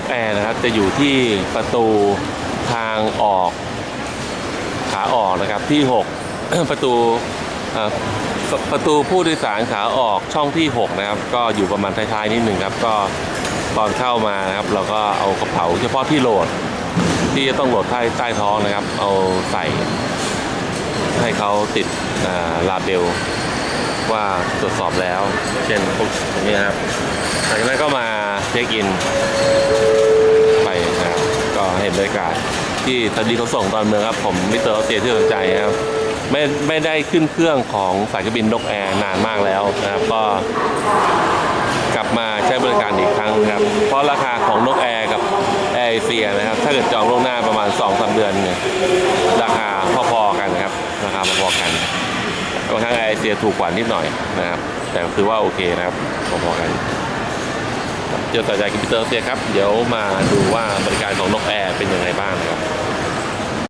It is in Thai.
กแอร์นะครับ จะอยู่ที่ประตูทางออกขาออกนะครับที่ 6 ประตูประตูผู้โดยสารขาออกช่องที่ 6 นะครับ ก็อยู่ประมาณท้ายๆนิดหนึ่งครับ ก็ตอนเข้ามานะครับ เราก็เอากระเป๋าเฉพาะที่โหลด ที่จะต้องโหลดใต้ใต้ท้องนะครับ เอาใส่ ให้เขาติดลาเบลว่าตรวจสอบแล้ว เช่นพวกนี้นะครับหลังจากนั้นก็มา เช็คอินไปนะครับก็เห็นบรรยากาศที่สถานีขนส่งตอนเมืองครับ ผมมิสเตอร์ออสเตียที่สนใจนะครับไม่ไม่ได้ขึ้นเครื่องของสายการบินนกแอร์นานมากแล้วนะครับก็กลับมาใช้บริการอีกครั้งนะครับ เพราะราคาของนกแอร์กับแอร์เอเชียนะครับ ถ้าเกิดจองล่วงหน้าประมาณ2อสเดือนเนี่ยราคาพอๆกันนะครับราคาพอๆกันบางครั้งแอร์เอเชียถูกกว่านิดหน่อยนะครับ แต่คือว่าโอเคนะครับพอๆกัน เที่ยวกระจากคอมพิวเตอร์เซียครับ เดี๋ยวมาดูว่าบริการของนกแอร์เป็นยังไงบ้าง